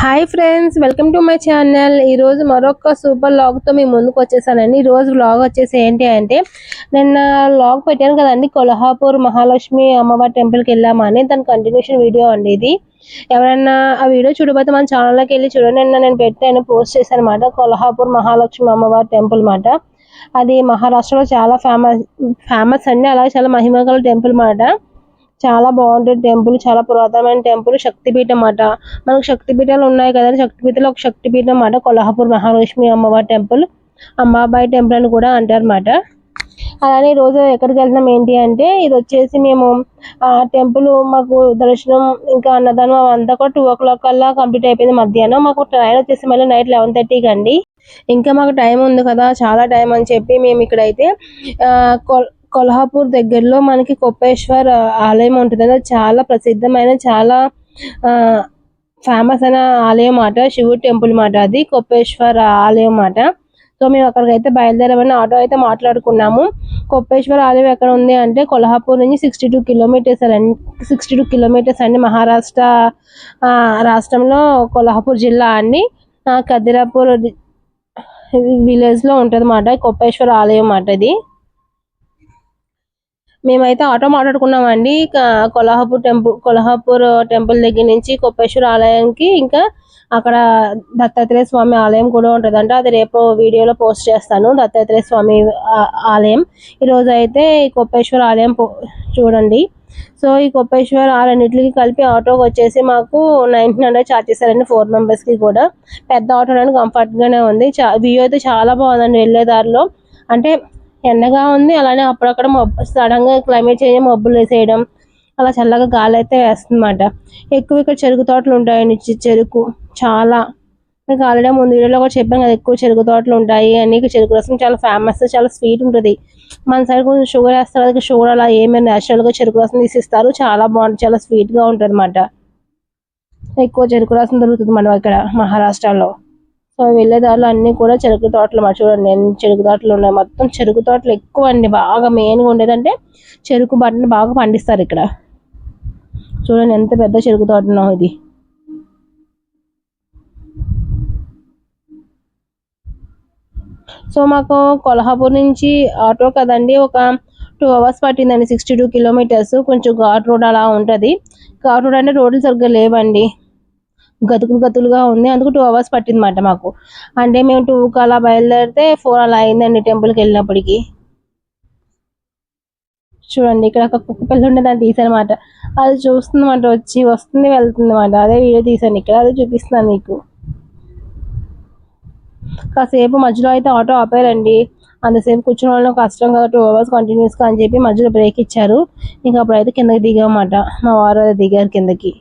Hi friends welcome to my channel ఈ రోజు మరొక సూపర్ లాగ్తో మీ ముందుకు వచ్చేసానండి. ఈ రోజు వచ్చేసి ఏంటి అంటే నిన్న లాగ్ పెట్టాను కదండి కొల్హాపూర్ మహాలక్ష్మి అమ్మవారి టెంపుల్కి వెళ్ళామని. దాని కంటిన్యూషన్ వీడియో అండి ఇది. ఎవరైనా ఆ వీడియో చూడబోతే మన ఛానల్లోకి వెళ్ళి చూడండి. నిన్న నేను పెట్టాను పోస్ట్ చేశాను అనమాట కొల్హాపూర్ మహాలక్ష్మి అమ్మవారి టెంపుల్ మాట. అది మహారాష్ట్రలో చాలా ఫేమస్ ఫేమస్ అండి. అలాగే చాలా మహిమగల టెంపుల్ మాట. చాలా బాగుంటుంది టెంపుల్ చాలా పురాతనమైన టెంపుల్ శక్తిపీఠం అన్నమాట మనకు శక్తిపీఠాలు ఉన్నాయి కదా శక్తిపీఠంలో ఒక శక్తిపీఠం అన్నమాట కొల్హాపూర్ మహాలక్ష్మి అమ్మవారి టెంపుల్ అంబాబాయి టెంపుల్ అని కూడా అంటారు అన్నమాట అలానే ఈ రోజు ఎక్కడికి వెళ్తున్నాం ఏంటి అంటే ఇది వచ్చేసి మేము ఆ టెంపుల్ మాకు దర్శనం ఇంకా అన్నదానం అంతా కూడా టూ ఓ క్లాక్ కల్లా కంప్లీట్ అయిపోయింది మధ్యాహ్నం. మాకు ట్రైన్ వచ్చేసి మళ్ళీ నైట్ లెవెన్ థర్టీకి అండి ఇంకా మాకు టైం ఉంది కదా చాలా టైం అని చెప్పి మేము ఇక్కడైతే కొల్హాపూర్ దగ్గరలో మనకి కొప్పేశ్వర్ ఆలయం ఉంటుంది. అది చాలా ప్రసిద్ధమైన చాలా ఫేమస్ అయిన ఆలయం మాట శివుడు టెంపుల్ మాట అది కొప్పేశ్వర్ ఆలయం మాట. సో మేము అక్కడికైతే బయలుదేరమని ఆటో అయితే మాట్లాడుకున్నాము. కొప్పేశ్వర ఆలయం ఎక్కడ ఉంది అంటే కొల్హాపూర్ నుంచి సిక్స్టీ టూ కిలోమీటర్స్ అండి సిక్స్టీ టూ కిలోమీటర్స్ అండి మహారాష్ట్ర రాష్ట్రంలో కొల్హాపూర్ జిల్లా అండి. కదిరాపూర్ విలేజ్లో ఉంటది కొప్పేశ్వర ఆలయం మాట ఇది. మేమైతే ఆటో మాట్లాడుకున్నామండి. కొల్హాపూర్ టెంపుల్ కొల్హాపూర్ టెంపుల్ దగ్గర నుంచి కొప్పేశ్వర ఆలయానికి ఇంకా అక్కడ దత్తాత్రేయ స్వామి ఆలయం కూడా ఉంటుందంట. అది రేపు వీడియోలో పోస్ట్ చేస్తాను. దత్తాత్రేయ స్వామి ఆలయం. ఈరోజు అయితే ఈ కొప్పేశ్వర ఆలయం పో- చూడండి. సో ఈ కొప్పేశ్వర ఆలన్నిటికి కలిపి ఆటోకి వచ్చేసి మాకు నైన్టీన్ హండ్రెడ్ ఛార్జ్ చేశారండి ఫోర్ మెంబర్స్కి కూడా. పెద్ద ఆటో అనేది కంఫర్ట్గానే ఉంది. ఉంది వ్యూ అయితే చాలా బాగుందండి వెళ్ళే దారిలో అంటే ఎండగా ఉంది. అలానే అప్పుడక్కడ మబ్బు సడన్గా క్లైమేట్ చేంజ్ మబ్బులు వేసేయడం అలా చల్లగా గాలి అయితే వేస్తుందన్నమాట. ఎక్కువ ఇక్కడ చెరుకు తోటలు ఉంటాయండి చెరుకు చాలా. మీకు ఆల్రెడీ ముందు వీడియోలో కూడా చెప్పాను కదా ఎక్కువ చెరుకు తోటలు ఉంటాయి అని. చెరుకు రసం చాలా ఫేమస్ చాలా స్వీట్ ఉంటుంది. మన సైడ్ కొంచెం షుగర్ వేస్తారు అది షుగర్ అలా ఏమైనా న్యాచురల్గా గా చెరుకు రసం తీసిస్తారు. చాలా బాగుంటుంది చాలా స్వీట్గా ఉంటుంది అన్నమాట ఎక్కువ చెరుకు రసం దొరుకుతుంది మనం ఇక్కడ మహారాష్ట్రలో. సో వెళ్ళే దారిలో అన్ని కూడా చెరుకు తోటలు మా చూడండి ఎన్ని చెరుకు తోటలు ఉన్నాయి. మొత్తం చెరుకు తోటలు ఎక్కువ అండి. బాగా మెయిన్గా ఉండేదంటే చెరుకు బట్టని బాగా పండిస్తారు ఇక్కడ. చూడండి ఎంత పెద్ద చెరుకు తోటనో ఇది. సో మాకు కొల్హాపూర్ నుంచి ఆటో కదండి ఒక టూ అవర్స్ పట్టిందండి. సిక్స్టీ టూ కిలోమీటర్స్ కొంచెం ఘాట్ రోడ్ అలా ఉంటుంది. ఘాట్ రోడ్ అంటే రోడ్లు సరిగ్గా లేవండి. గతుకులు గతులుగా ఉంది. అందుకు టూ అవర్స్ పట్టింది మాట మాకు. అంటే మేము టూ అలా బయలుదేరితే ఫోర్ అలా అయిందండి టెంపుల్కి వెళ్ళినప్పటికీ. చూడండి ఇక్కడ ఒక కుక్క పిల్ల ఉండే దాన్ని తీసానమాట అది చూస్తుందన్నమాట వచ్చి వస్తుంది వెళ్తుంది మాట అదే వీడియో తీసాను ఇక్కడ అదే చూపిస్తున్నాను మీకు. కాసేపు మధ్యలో అయితే ఆటో ఆపారండి. అంతసేపు కూర్చున్న వాళ్ళకి కష్టం కదా టూ అవర్స్ కంటిన్యూస్గా అని చెప్పి మధ్యలో బ్రేక్ ఇచ్చారు. ఇంకా అప్పుడైతే కిందకి దిగామట మా వారు దిగారు కిందకి.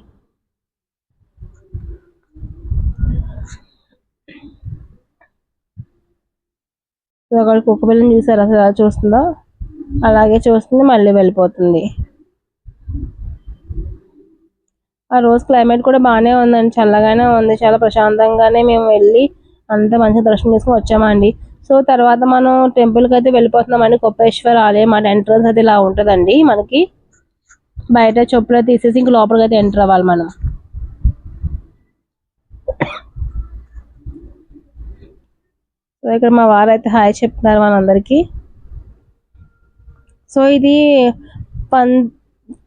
అక్కడ కుక్క పిల్లని చూసారు అసలు ఎలా చూస్తుందో? అలాగే చూస్తుంది మళ్ళీ వెళ్ళిపోతుంది. ఆ రోజు క్లైమేట్ కూడా బాగానే ఉందండి చల్లగానే ఉంది చాలా ప్రశాంతంగానే మేము వెళ్ళి అంత మంచిగా దర్శనం చేసుకుని వచ్చామండి. సో తర్వాత మనం టెంపుల్కి అయితే వెళ్ళిపోతున్నామండి కొప్పేశ్వర ఆలయం మన ఎంట్రన్స్ అయితే ఇలా ఉంటుందండి మనకి. బయట చెప్పులు తీసేసి ఇంక లోపలికి అయితే ఎంటర్ అవ్వాలి మనం సో ఇక్కడ మా వారు అయితే హాయ్ చెప్తున్నారు మనందరికీ సో ఇది పన్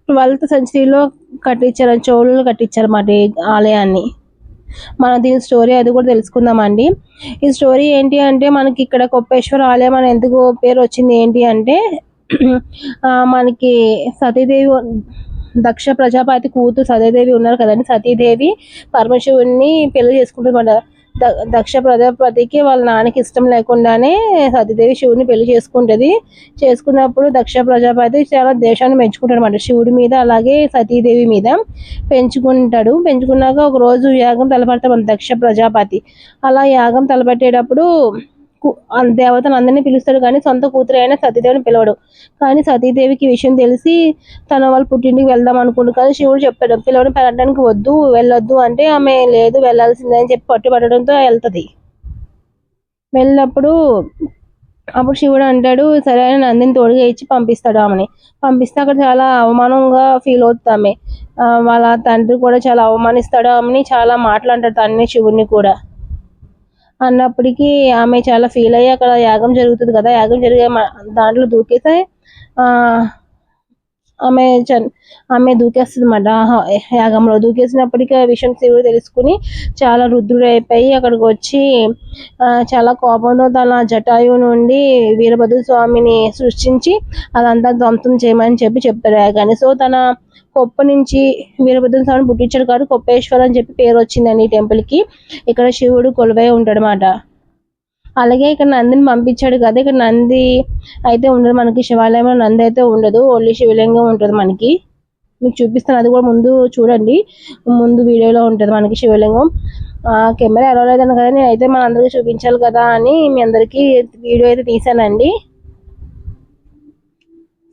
ట్వెల్త్ సెంచరీలో కట్టించారు చోళ్ళు కట్టించారు మాట ఈ ఆలయాన్ని. మనం దీని స్టోరీ అది కూడా తెలుసుకుందామండి. ఈ స్టోరీ ఏంటి అంటే మనకి ఇక్కడ కొప్పేశ్వర ఆలయం అని ఎందుకు పేరు వచ్చింది ఏంటి అంటే మనకి సతీదేవి దక్ష ప్రజాపతి కూతురు సతీదేవి ఉన్నారు కదండి. సతీదేవి పరమశివుడిని పెళ్ళి చేసుకుంటుంది దక్ష ప్రజాపతికి వాళ్ళ నాన్నకి ఇష్టం లేకుండానే సతీదేవి శివుని పెళ్ళి చేసుకుంటది. చేసుకున్నప్పుడు దక్ష ప్రజాపతి చాలా దేశాన్ని పెంచుకుంటాడు అనమాట శివుడి మీద అలాగే సతీదేవి మీద పెంచుకుంటాడు. పెంచుకున్నాక ఒక రోజు యాగం తలపెడతాడు దక్ష ప్రజాపతి. అలా యాగం తలపెట్టేటప్పుడు దేవతను అందరినీ పిలుస్తాడు. కానీ సొంత కూతురు అయినా సతీదేవిని పిలవడు. కానీ సతీదేవికి విషయం తెలిసి తన వాళ్ళ పుట్టింటికి వెళ్దాం అనుకుంటు కానీ శివుడు చెప్పాడు పిలవడం పెరగడానికి వద్దు వెళ్ళొద్దు అంటే ఆమె లేదు వెళ్ళాల్సిందే అని చెప్పి పట్టుబడడంతో వెళ్తది. వెళ్ళినప్పుడు అప్పుడు శివుడు అంటాడు సరే అని నందిని తోడుగా ఇచ్చి పంపిస్తాడు ఆమెని. పంపిస్తే అక్కడ చాలా అవమానంగా ఫీల్ అవుతుంది ఆమె. వాళ్ళ తండ్రి కూడా చాలా అవమానిస్తాడు ఆమెని చాలా మాటలు అంటాడు తన్ని శివుడిని కూడా. అన్నప్పటికీ ఆమె చాలా ఫీల్ అయ్యి అక్కడ యాగం జరుగుతుంది కదా యాగం జరిగే దాంట్లో దూకేస్తే ఆమె చన్ ఆమె దూకేస్తుంది అన్నమాట. యాగంలో దూకేసినప్పటికీ ఆ విషయం శివుడు తెలుసుకుని చాలా రుద్రుడు అయిపోయి అక్కడికి వచ్చి చాలా కోపంతో తన జటాయు నుండి వీరభద్ర స్వామిని సృష్టించి అదంతా ధ్వంసం చేయమని చెప్పి చెప్పారు యాగాన్ని. సో తన కొప్ప నుంచి వీరభద్ర స్వామిని పుట్టించాడు కాబట్టి కొప్పేశ్వర్ అని చెప్పి పేరు వచ్చిందండి ఈ టెంపుల్కి. ఇక్కడ శివుడు కొలువై ఉంటాడు అలాగే ఇక్కడ నందిని పంపించాడు కదా ఇక్కడ నంది అయితే ఉండదు మనకి శివాలయంలో నంది అయితే ఉండదు ఓన్లీ శివలింగం ఉంటుంది మనకి. మీకు చూపిస్తాను అది కూడా ముందు చూడండి. ముందు వీడియోలో ఉంటుంది మనకి శివలింగం. ఆ, కెమెరా ఎలా లేదని కదా నేను అయితే మన అందరికీ చూపించాలి కదా అని మీ అందరికీ వీడియో అయితే తీసానండి.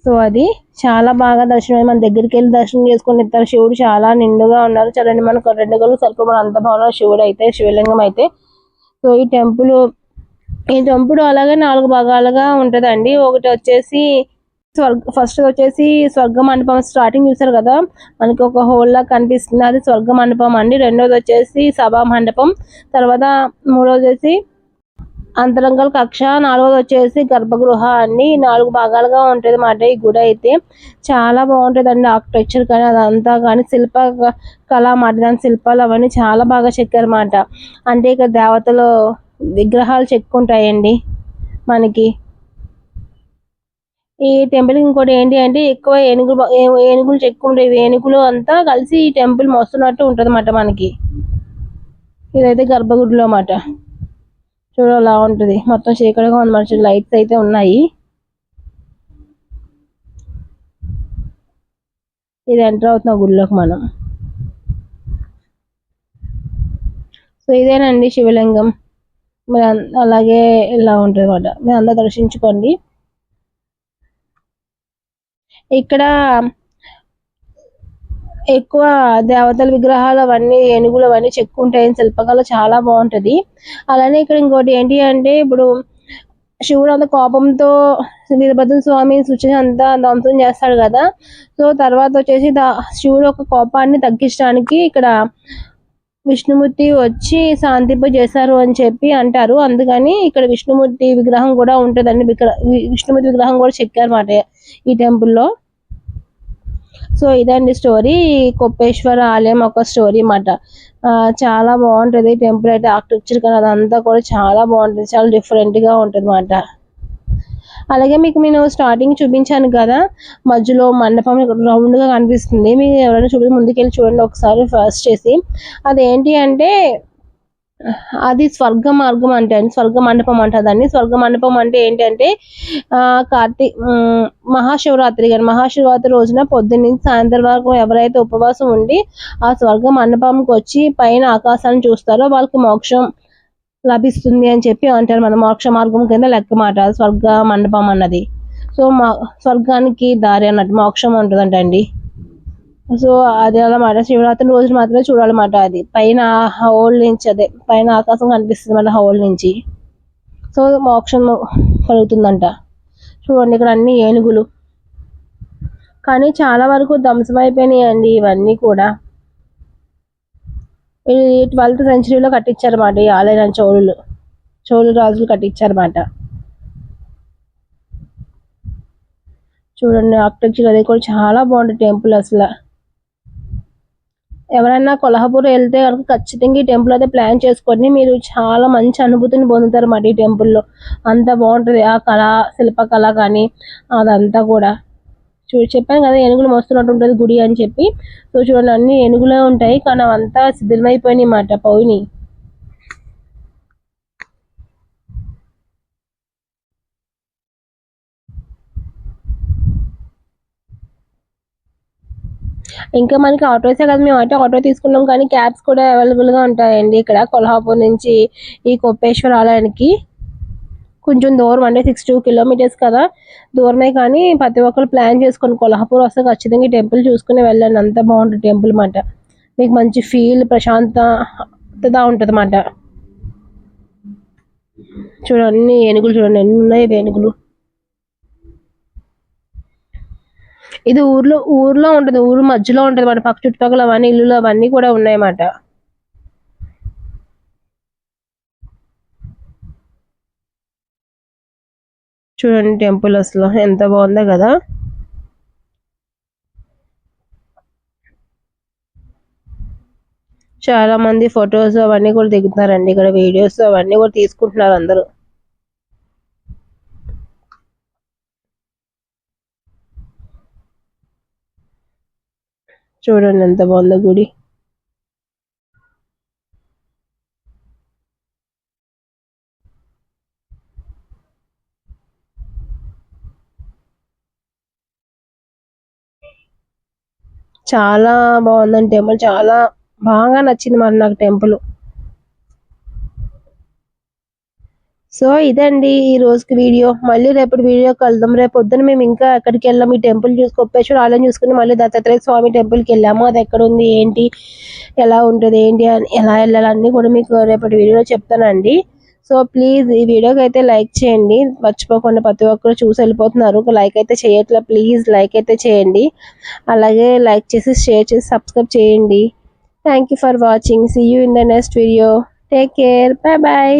సో అది చాలా బాగా దర్శనం మన దగ్గరికి వెళ్ళి దర్శనం చేసుకుని ఇస్తారు శివుడు చాలా నిండుగా ఉన్నారు. చూడండి మనకు రెండు గలు సరిపో మన అంత భవనం శివుడు అయితే శివలింగం అయితే. సో ఈ టెంపుల్ ఈ టెంపుల్ అలాగే నాలుగు భాగాలుగా ఉంటుందండి. ఒకటి వచ్చేసి స్వర్గ ఫస్ట్ వచ్చేసి స్వర్గ మండపం స్టార్టింగ్ చూసారు కదా? మనకి ఒక హోల్ లా కనిపిస్తుంది. అది స్వర్గ మండపం అండి. రెండోది వచ్చేసి సభా మండపం. తర్వాత మూడోది వచ్చేసి అంతరంగల కక్ష నాలుగోది వచ్చేసి గర్భగృహ అండి నాలుగు భాగాలుగా ఉంటుంది అన్నమాట ఈ గుడి అయితే. చాలా బాగుంటుంది అండి ఆర్కిటెక్చర్ కానీ అదంతా కానీ శిల్ప కళ మాట. దాని శిల్పాలు అవన్నీ చాలా బాగా చెక్కారు మాట. అంటే ఇక్కడ దేవతలు విగ్రహాలు చెక్కుంటాయండి మనకి. ఈ టెంపుల్ ఇంకోటి ఏంటి అంటే ఎక్కువ ఏనుగులు ఏనుగులు చెక్కుంటాయి ఏనుగులు అంతా కలిసి ఈ టెంపుల్ మస్తున్నట్టు ఉంటుంది అన్నమాట మనకి. ఇదైతే గర్భగుడిలో అన్నమాట చూడ అలా ఉంటది. మొత్తం చీకటిగా ఉంది మంచి లైట్స్ అయితే ఉన్నాయి. ఇది ఎంటర్ అవుతున్న గుడిలోకి మనం. సో ఇదేనండి శివలింగం. మీరు అలాగే ఇలా ఉంటుంది అనమాట మీరు అందరూ దర్శించుకోండి. ఇక్కడ ఎక్కువ దేవతల విగ్రహాలు అవన్నీ ఏనుగులు అవన్నీ చెక్కుంటాయి. శిల్పకళ చాలా బాగుంటది. అలానే ఇక్కడ ఇంకోటి ఏంటి అంటే ఇప్పుడు శివుడు అంత కోపంతో వీరభద్ర స్వామి సృష్టి అంతా ధ్వంసం చేస్తాడు కదా. సో తర్వాత వచ్చేసి శివుడు ఒక కోపాన్ని తగ్గించడానికి ఇక్కడ విష్ణుమూర్తి వచ్చి శాంతింప చేశారు అని చెప్పి అంటారు. అందుకని ఇక్కడ విష్ణుమూర్తి విగ్రహం కూడా ఉంటుందండి. విగ్రహ విష్ణుమూర్తి విగ్రహం కూడా చెక్కారు మాట ఈ టెంపుల్లో. సో ఇదండి స్టోరీ. కొప్పేశ్వర ఆలయం ఒక స్టోరీ అన్నమాట. చాలా బాగుంటది. టెంపుల్ అయితే ఆర్కిటెక్చర్ కానీ అదంతా కూడా చాలా బాగుంటుంది. చాలా డిఫరెంట్గా ఉంటుంది అన్నమాట. అలాగే మీకు నేను స్టార్టింగ్ చూపించాను కదా. మధ్యలో మండపం రౌండ్గా కనిపిస్తుంది. మీరు ఎవరైనా చూపి ముందుకెళ్ళి చూడండి. ఒకసారి ఫస్ట్ చేసి. అదేంటి అంటే అది స్వర్గ మార్గం అంటే అండి. స్వర్గ మండపం అంటదండి. స్వర్గ మండపం అంటే ఏంటంటే ఆ మహాశివరాత్రి కానీ మహాశివరాత్రి రోజున పొద్దున్న నుంచి సాయంత్రం వరకు ఎవరైతే ఉపవాసం ఉండి ఆ స్వర్గ మండపంకి వచ్చి పైన ఆకాశాన్ని చూస్తారో వాళ్ళకి మోక్షం లభిస్తుంది అని చెప్పి అంటారు మన మోక్ష మార్గం కింద లెక్క మాట. స్వర్గ మండపం అన్నది. సో మా స్వర్గానికి దారి అన్నట్టు మోక్షం ఉంటుందంటండి. సో అది అన్నమాట శివరాత్రి రోజులు మాత్రమే చూడాలన్నమాట అది. పైన హోల్ నుంచి అదే పైన ఆకాశం కనిపిస్తుంది మన హోల్ నుంచి. సో మోక్షం కలుగుతుందంట. చూడండి ఇక్కడ అన్ని ఏనుగులు. కానీ చాలా వరకు ధ్వంసమైపోయినాయి అండి ఇవన్నీ కూడా. ఇది ట్వెల్త్ సెంచరీలో కట్టించారన్నమాట ఈ ఆలయాన్ని చోళులు చోళు రాజులు కట్టించారన్నమాట. చూడండి ఆర్కిటెక్చర్ అది కూడా చాలా బాగుంటుంది టెంపుల్ అసలు. ఎవరైనా కొల్హాపూర్ వెళ్తే కనుక ఖచ్చితంగా ఈ టెంపుల్ అయితే ప్లాన్ చేసుకొని మీరు చాలా మంచి అనుభూతిని పొందుతారు అన్నమాట ఈ టెంపుల్లో. అంత బాగుంటుంది. ఆ కళ శిల్పకళ కానీ అదంతా కూడా. చూ చెప్పాను కదా ఏనుగులు మస్తున్నట్టు ఉంటుంది గుడి అని చెప్పి. సో చూడండి అన్ని ఏనుగులే ఉంటాయి. కానీ అవంతా శిథిలమైపోయినాయి అన్నమాట పోయినాయి ఇంకా మనకి ఆటోసే కదా మేము అయితే ఆటో తీసుకున్నాం కానీ క్యాబ్స్ కూడా అవైలబుల్గా ఉంటాయండి ఇక్కడ. కొల్హాపూర్ నుంచి ఈ కొప్పేశ్వర ఆలయానికి కొంచెం దూరం అంటే సిక్స్ టూ కిలోమీటర్స్ కదా. దూరమే కానీ ప్రతి ఒక్కరు ప్లాన్ చేసుకొని కొల్హాపూర్ వస్తే ఖచ్చితంగా ఈ టెంపుల్ చూసుకుని వెళ్ళండి. అంత బాగుంటుంది టెంపుల్ మాట. మీకు మంచి ఫీల్ ప్రశాంతత ఉంటుంది అన్నమాట చూడండి ఏనుగులు చూడండి. ఎన్ని ఉన్నాయి ఏనుగులు ఇది ఊర్లో ఊర్లో ఉంటుంది ఊరు మధ్యలో ఉంటుంది మన పక్క చుట్టుపక్కల అవన్నీ ఇల్లులు అవన్నీ కూడా ఉన్నాయన్నమాట. చూడండి టెంపుల్ అసలు ఎంత బాగుందో కదా. చాలా మంది ఫొటోస్ అవన్నీ కూడా దిగుతున్నారండి. ఇక్కడ వీడియోస్ అవన్నీ కూడా తీసుకుంటున్నారు అందరూ. చూడండి ఎంత బాగుందో గుడి. చాలా బాగుందండి టెంపుల్. చాలా బాగా నచ్చింది మరి నాకు టెంపుల్. సో ఇదండి ఈ రోజుకి వీడియో. మళ్ళీ రేపటి వీడియో కలుద్దాం. రేపు పొద్దున మేము ఇంకా ఎక్కడికి వెళ్ళాము ఈ టెంపుల్ చూసి కొప్పేశ్వర ఆలయం చూసుకుని మళ్ళీ దత్తాత్రేయ స్వామి టెంపుల్కి వెళ్ళాము. అది ఎక్కడ ఉంది ఏంటి? ఎలా ఉంటుంది? ఏంటి? అని ఎలా వెళ్ళాలి? కూడా మీకు రేపటి వీడియోలో చెప్తానండి. సో ప్లీజ్ ఈ వీడియోకి అయితే లైక్ చేయండి. మర్చిపోకుండా ప్రతి ఒక్కరు చూసి వెళ్ళిపోతున్నారు. లైక్ అయితే చేయట్లే. ప్లీజ్ లైక్ అయితే చేయండి. అలాగే లైక్ చేసి షేర్ చేసి సబ్స్క్రైబ్ చేయండి. Thank you for watching see you in the next video take care bye bye